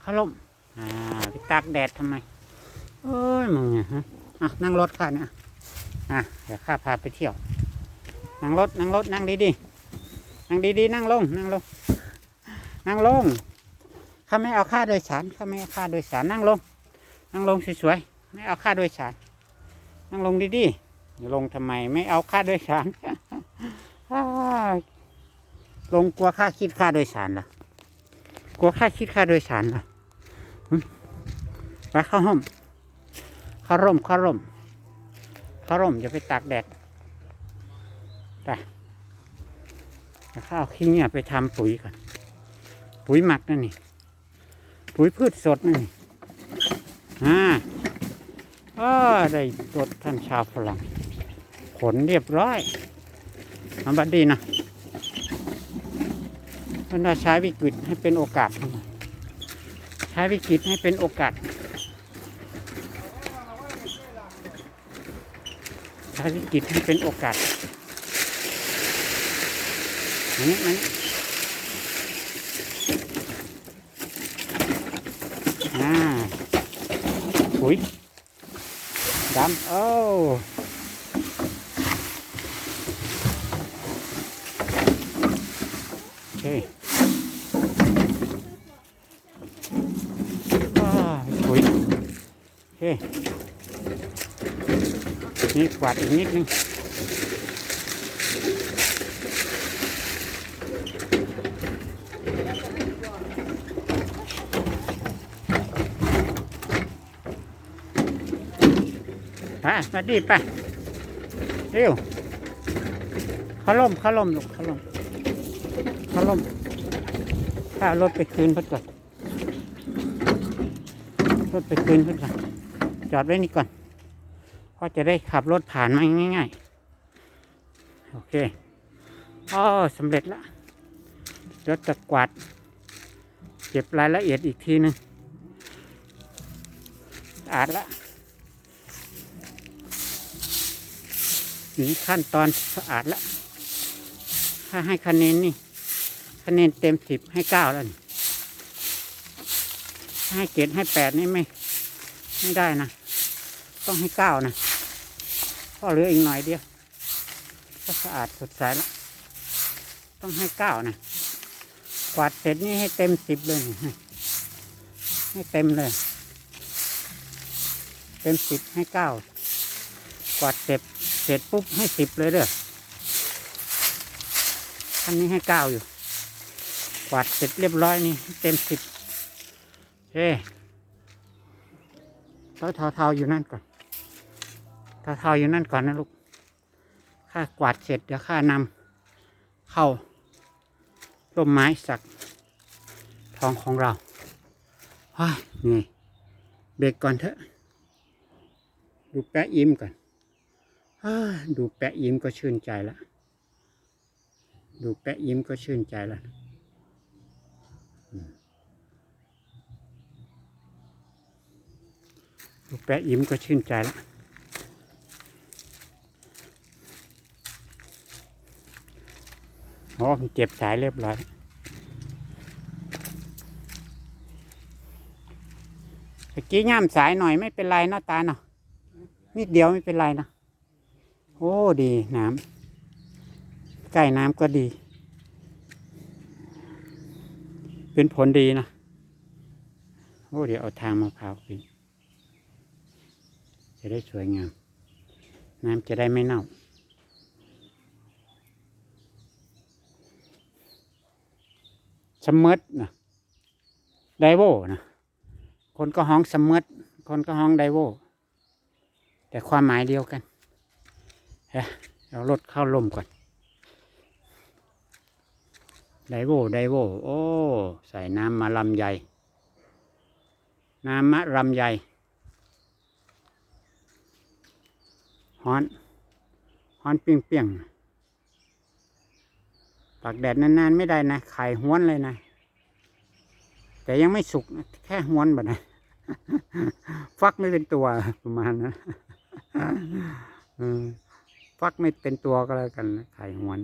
เขาล่มอ่าไปตากแดดทำไมเอ้ยมึงเนี่ยฮะอะนั่งรถข้าเนี่ยอะเดี๋ยวข้าพาไปเที่ยว นั่งรถนั่งรถนั่งดีๆนั่งดีๆนั่งลงนั่งลงนั่งลงข้าไม่เอาค่าโดยสารข้าไม่เอาค่าโดยสารนั่งลง นั่งลงสวยๆไม่เอาค่าโดยสาร นั่งลงดีๆอย่าลงทำไมไม่เอาค่าโดยสารลงกลัวค่าคิดค่าโดยสารเหรอกลัวค่าคิดค่าโดยสารเหรอ ไปเข้าห้องเข้าร่มเข้าร่มเข้าร่มอย่าไปตากแดดไปเดี๋ยวข้าเอาขี้เนี่ยไปทำปุ๋ยก่อนปุ๋ยหมักนั่นนี่ ปุ๋ยพืชสดนั่นนี่อ่าอ้าได้รถท่านชาวฝรั่งขนเรียบร้อยอันบัดดีนะมันว่าใช้วิกฤตให้เป็นโอกาส ใช้วิกฤตให้เป็นโอกาส ช้วิกฤตให้เป็นโอกาสนี้มันอ่าปุ๋ยดำโอ้โอเคอ่าปุ๋ยโอเค นี่กวาดอีกนิดนึงไปมาดีไปเร็วเขาล่มเขาล่มลูกเขาล่มเขาล่มถ้ารถไปคืนเพิ่นก่อนรถไปคืนเพิ่นก่อนจอดไว้นี่ก่อน ก็จะได้ขับรถผ่านมาง่าย ๆ โอเคอ๋อสำเร็จแล้วเดี๋ยวจะกวาดเก็บรายละเอียดอีกทีหนึงสะอาดละนี่ขั้นตอนสะอาดละถ้าให้คะแนนนี่ คะแนนเต็มสิบให้เก้าแล้วนี่ให้เจ็ดให้แปดนี่ไม่ ไม่ได้นะ ต้องให้เก้านะ ก็เหลืออีกหน่อยเดียว ก็สะอาดสดใสแล้ว ต้องให้เก้านะกวาดเสร็จนี่ให้เต็มสิบเลยนี่ให้เต็มเลย เต็มสิบให้เก้ากวาดเสร็จเสร็จปุ๊บให้สิบเลยเด้ออันนี้ให้เก้าอยู่กวาดเสร็จเรียบร้อยนี่เต็มสิบเฮ้เทาเทาๆอยู่นั่นก่อน เทาๆอยู่นั่นก่อนนะลูกข้ากวาดเสร็จเดี๋ยวข้านำเข้าร่มไม้สักทองของเราว้ายเหนี่อยเบรกก่อนเถอะ ดูแปะยิ้มก่อนอดูแปะยิ้มก็ชื่นใจละ ดูแปะยิ้มก็ชื่นใจละดูแปะยิ้มก็ชื่นใจละ โอ้เก็บสายเรียบร้อยตะกี้ย่ามสายหน่อยไม่เป็นไรเนาะตาเนาะนิดเดียวไม่เป็นไรนะโอ้ดีน้ำใกล้น้ำก็ดี เป็นผลดีนะโอ้เดี๋ยวเอาทางมะพร้าวไปจะได้สวยงาม น้ำจะได้ไม่เน่า สมมตินะไดโวนะคนก็ห้องสมมติคนก็ห้องไดโวแต่ความหมายเดียวกันเฮ้ยเอารถเข้าลมก่อนไดโวไดโวโอ้ ใส่น้ำมาลำใหญ่ น้ำมะลำใหญ่ฮ้อนฮ้อนเปียงเปียง ตากแดดนานๆไม่ได้นะไข่ห้วนเลยนะ แต่ยังไม่สุกแค่ห้วนแบบนะฟักไม่เป็นตัวประมาณนะฟักไม่เป็นตัวก็แล้วกันไข่ห้วน